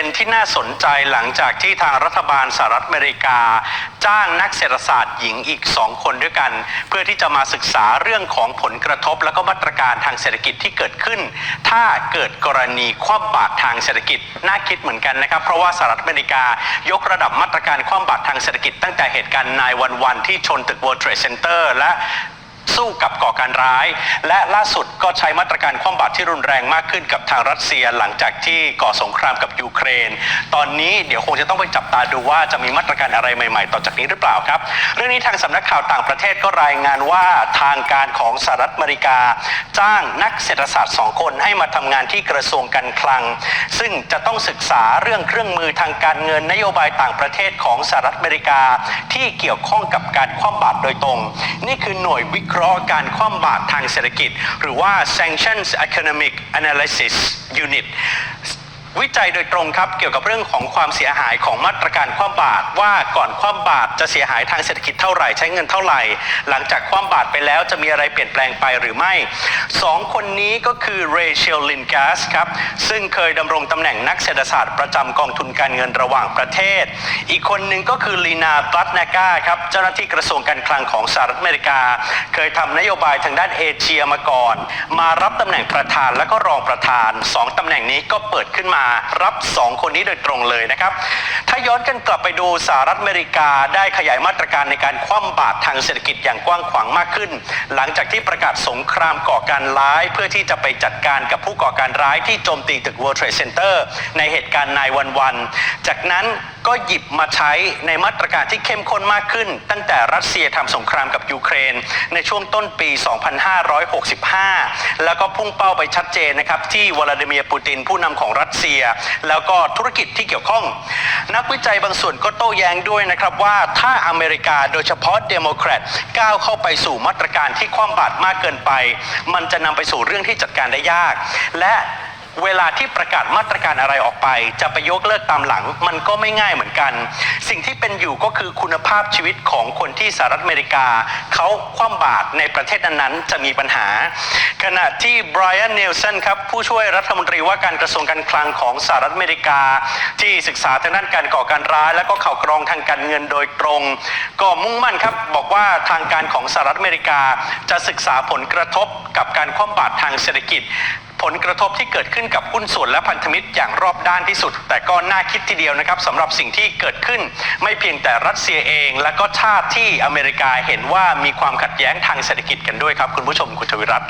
ด็นที่น่าสนใจหลังจากที่ทางรัฐบาลสหรัฐอเมริกา จ้างนักเศรษฐศาสตร์หญิงอีก 2 คนด้วยกัน เพื่อที่จะมาศึกษาเรื่องของผลกระทบ และก็มาตรการทางเศรษฐกิจที่เกิดขึ้น ถ้าเกิดกรณีคว่ำบาตรทางเศรษฐกิจน่าคิดเหมือนกันนะครับ เพราะว่าสหรัฐอเมริกายกระดับมาตรการคว่ำบาตรทางเศรษฐกิจตั้งแต่เหตุการณ์นายวันวันที่ชนตึก World Trade Center และ สู้กับก่อการร้าย และล่าสุดก็ใช้มาตรการคว่ำบาตรที่รุนแรงมากขึ้นกับทางรัสเซียหลังจากที่ก่อสงครามกับยูเครน ตอนนี้เดี๋ยวคงจะต้องไปจับตาดูว่าจะมีมาตรการอะไรใหม่ๆ ต่อจากนี้หรือเปล่าครับ เรื่องนี้ทางสำนักข่าวต่างประเทศก็รายงานว่าทางการของสหรัฐอเมริกา จ้างนักเศรษฐศาสตร์สองคนให้มาทำงานที่กระทรวงการคลัง ซึ่งจะต้องศึกษาเรื่องเครื่องมือทางการเงินนโยบายต่างประเทศของสหรัฐอเมริกา ที่เกี่ยวข้องกับการคว่ำบาตรโดยตรง นี่คือหน่วยวิเคราะห์ราะการคว่ำบาตรทางเศรษฐกิจ หรือว่า Sanctions Economic Analysis Unit วิจัยโดยตรงครับเกี่ยวกับเรื่องของความเสียหายของมาตรการคว่ำบาตรว่าก่อนคว่ำบาตรจะเสียหายทางเศรษฐกิจเท่าไหร่ใช้เงินเท่าไหร่ หลังจากคว่ำบาตรไปแล้วจะมีอะไรเปลี่ยนแปลงไปหรือไม่สองคนนี้ก็คือเรเชลลินกัสครับซึ่งเคยดำรงตำแหน่งนักเศรษฐศาสตร์ประจำกองทุนการเงินระหว่างประเทศ อีกคนหนึ่งก็คือลีนาบัตนาก้าครับเจ้าหน้าที่กระทรวงการคลังของสหรัฐอเมริกา เคยทำนโยบายทางด้านเอเชียมาก่อน มารับตำแหน่งประธานและก็รองประธานสองตำแหน่งนี้ก็เปิดขึ้นมารับสองคนนี้โดยตรงเลยนะครับ ถ้าย้อนกันกลับไปดูสหรัฐอเมริกาได้ขยายมาตรการในการคว่ำบาตรทางเศรษฐกิจอย่างกว้างขวางมากขึ้น หลังจากที่ประกาศสงครามก่อการร้าย เพื่อที่จะไปจัดการกับผู้ก่อการร้ายที่โจมตีตึก World Trade Center ในเหตุการณ์นายวันวัน จากนั้น ก็หยิบมาใช้ในมาตรการที่เข้มข้นมากขึ้น ตั้งแต่รัสเซียทำสงครามกับยูเครน ในช่วงต้นปี 2565 แล้วก็พุ่งเป้าไปชัดเจนนะครับที่วลาดิเมียร์ปูตินผู้นำของรัสเซีย แล้วก็ธุรกิจที่เกี่ยวข้อง นักวิจัยบางส่วนก็โต้แย้งด้วยนะครับว่าถ้าอเมริกาโดยเฉพาะเดโมแครตก้าวเข้าไปสู่มาตรการที่คว่ำบาตรมากเกินไป มันจะนำไปสู่เรื่องที่จัดการได้ยาก และ เวลาที่ประกาศมาตรการอะไรออกไป จะไปยกเลิกตามหลัง มันก็ไม่ง่ายเหมือนกัน สิ่งที่เป็นอยู่ก็คือคุณภาพชีวิตของคนที่สหรัฐอเมริกา เขาคว่ำบาตรในประเทศนั้นๆจะมีปัญหา ขณะที่ไบรอันเนลสันครับผู้ช่วยรัฐมนตรีว่าการกระทรวงการคลังของสหรัฐอเมริกา ที่ศึกษาทางด้านการก่อการร้าย และก็ข่าวกรองทางการเงินโดยตรง ก็มุ่งมั่นครับบอกว่าทางการของสหรัฐอเมริกา จะศึกษาผลกระทบกับการคว่ำบาตรทางเศรษฐกิจ ผลกระทบที่เกิดขึ้นกับหุ้นส่วนและพันธมิตรอย่างรอบด้านที่สุด แต่ก็น่าคิดทีเดียวนะครับสำหรับสิ่งที่เกิดขึ้น ไม่เพียงแต่รัสเซียเอง และก็ชาติที่อเมริกาเห็นว่ามีความขัดแย้งทางเศรษฐกิจกันด้วยครับ คุณผู้ชมคุณทวิรัต